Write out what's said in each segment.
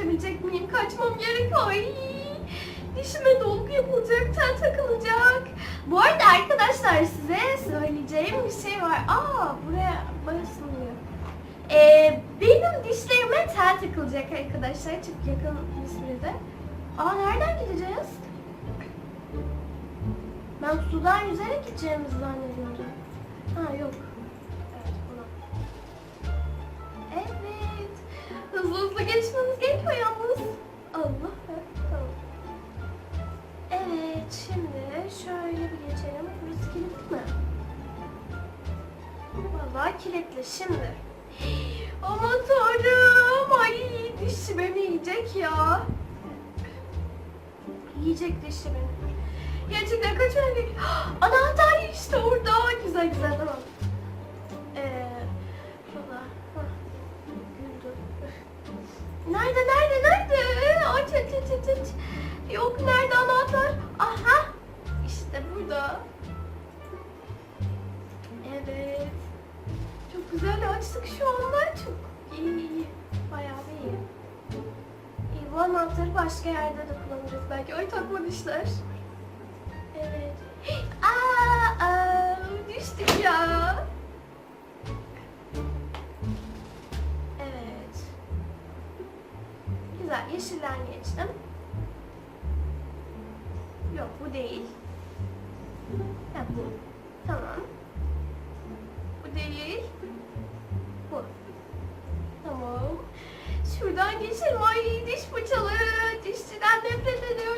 kaçabilecek miyim? Kaçmam gerek. Ay. Dişime dolgu yapılacak, tel takılacak. Bu arada arkadaşlar size söyleyeceğim bir şey var. Aa buraya basılmıyor. Ee, benim dişlerime tel takılacak arkadaşlar. Çok yakın bir sürede. Aa nereden gideceğiz? Ben sudan yüzerek gideceğimizi zannediyordum. Ha yok. Hızlı hızlı geçmemiz gerekiyor yalnız. Allah. Tamam. Evet şimdi şöyle bir geçelim. Burası kilitli mi? Vallahi kilitli şimdi. Aman tanrım. Ay dişi beni yiyecek ya. Yiyecek dişi beni. Gerçekten kaçmam gerekiyor. Anahtar işte orada. Güzel güzel tamam. Nerede nerede nerede? Aç aç aç aç. Yok nerede anahtar? Aha. İşte burada. Evet. Çok güzel açtık şu anda. Çok iyi iyi. Bayağı iyi. İyi bu anahtarı başka yerde de kullanırız belki. Ay takma dişler. Evet. Aa, aa, düştük ya. Güzel. Yeşilden geçtim. Yok bu değil. Ha bu. Tamam. Bu değil. Bu. Tamam. Şuradan geçelim. Ay diş fırçalı. Dişçiden nefret ediyorum.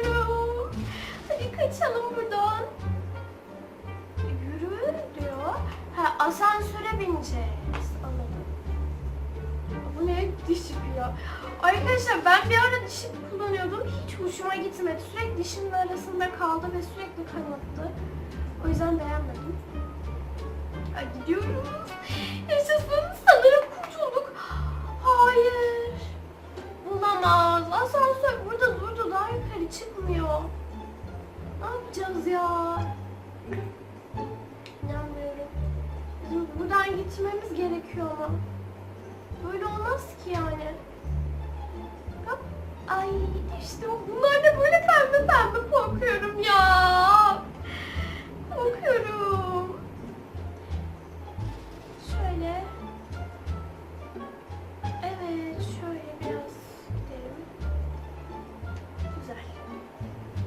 Arkadaşlar ben bir ara diş ipi kullanıyordum. Hiç hoşuma gitmedi. Sürekli dişimin arasında kaldı ve sürekli kanattı. O yüzden beğenmedim. Ay gidiyoruz. Yaşasın sanırım kurtulduk. Hayır. Bulamaz. Asansör burada durdu. Daha yukarı çıkmıyor. Ne yapacağız ya? İnanmıyorum. Bizim buradan gitmemiz gerekiyor ama. Böyle olmaz ki yani. Ay işte bunlar da böyle pembe pembe korkuyorum ya. Korkuyorum. Şöyle. Evet şöyle biraz gidelim. Güzel.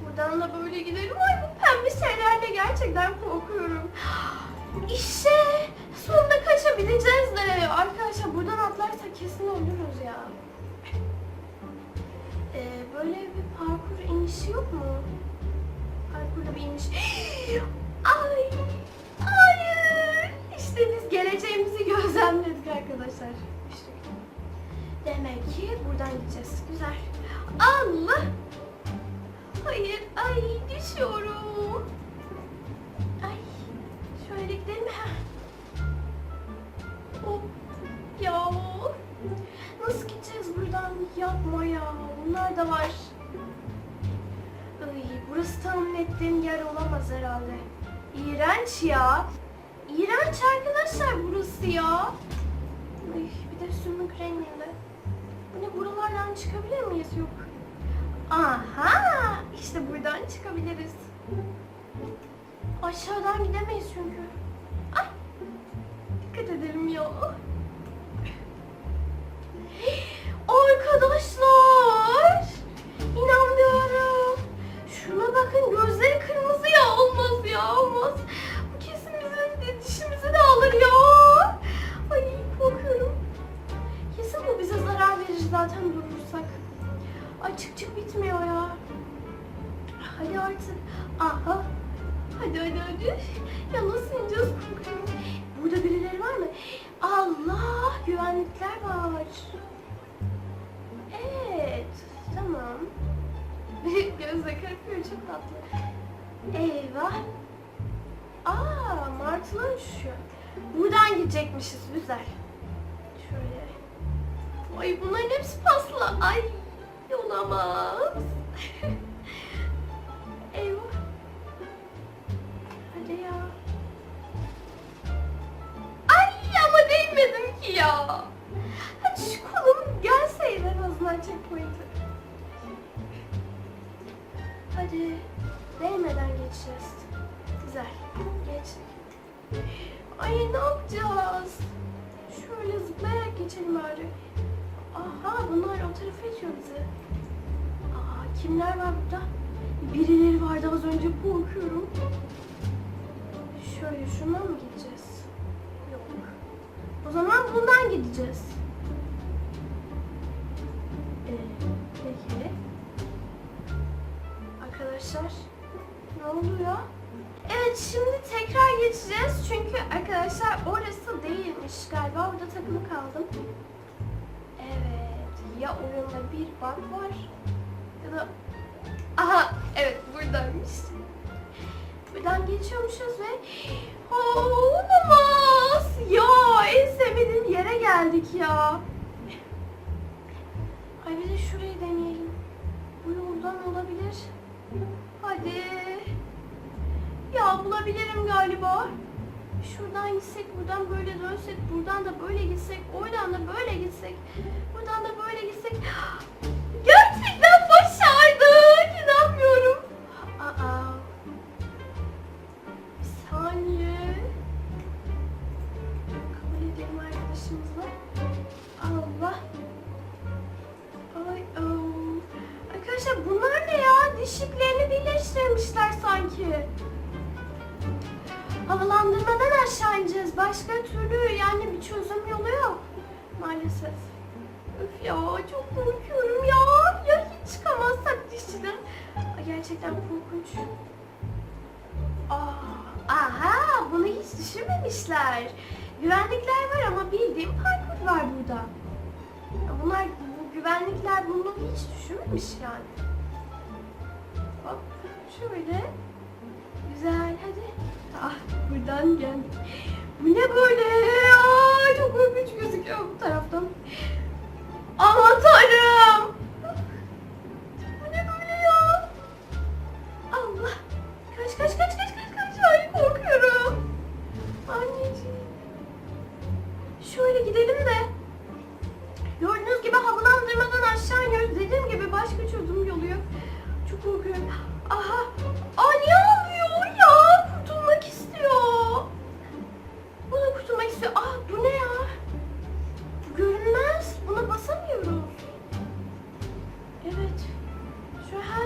Buradan da böyle gidelim. Ay bu pembe şeylerle gerçekten korkuyorum. İşte sonunda kaçabileceğiz de. Arkadaşlar buradan atlarsak kesin ölürüz ya. Böyle bir parkur inişi yok mu? Parkurda bir iniş. Ay! Hayır! İşte biz geleceğimizi gözlemledik arkadaşlar. İşte. Demek ki buradan gideceğiz. Güzel. Allah! Hayır, ay düşüyorum. Ay, şöyle gidelim. Bunlar da var. Ay, burası tahmin ettiğim yer olamaz herhalde. İğrenç ya. İğrenç arkadaşlar burası ya. Ay, bir de sümük renginde. Bu buralardan çıkabilir miyiz? Yok. Aha! İşte buradan çıkabiliriz. Aşağıdan gidemeyiz çünkü. Allah güvenlikler var. Evet. Tamam. Gözle kırpıyor çok tatlı. Eyvah. Aa martılar uçuşuyor. Buradan gidecekmişiz güzel. Şöyle. Ay bunların hepsi paslı. Ay olamaz. geçeceğiz. Güzel. Geç. Ay ne yapacağız? Şöyle zıplayarak geçelim bari. Aha bunlar o tarafa itiyor bizi. Aa kimler var burada? Birileri vardı az önce korkuyorum. Şöyle şundan mı gideceğiz? Yok. O zaman bundan gideceğiz. Ee, peki. Arkadaşlar oluyor? Evet şimdi tekrar geçeceğiz çünkü arkadaşlar orası değilmiş galiba orada takılı kaldım. Evet ya oyunda bir bug var ya da aha evet buradaymış. Buradan geçiyormuşuz ve Aa, olamaz ya en sevmediğim yere geldik ya. Ay bir de şurayı deneyelim. Bu yoldan olabilir. Hadi. Ya bulabilirim galiba. Şuradan gitsek, buradan böyle dönsek, buradan da böyle gitsek, oradan da böyle gitsek, buradan da böyle gitsek. Gerçekten başardık. İnanmıyorum. Aa. Bir saniye. Kabul edelim arkadaşımızla. Allah. Ay, am. Arkadaşlar bunlar ne ya? Diş iplerini birleştirmişler sanki. Havalandırmadan aşağı ineceğiz. Başka türlü yani bir çözüm yolu yok. Maalesef. Öf ya çok korkuyorum ya. Ya hiç çıkamazsak dişçiden. Gerçekten korkunç. Aa, aha bunu hiç düşünmemişler. Güvenlikler var ama bildiğim parkur var burada. Ya Bunlar bu güvenlikler bunu hiç düşünmemiş yani. Hop şöyle. Güzel hadi. Ah buradan gel. Bu ne böyle? Aa, çok korkunç gözüküyor bu taraftan. Aman tanrım.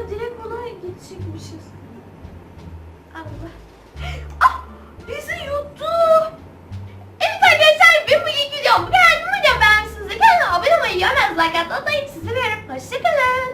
Direkt ona geçecekmişiz.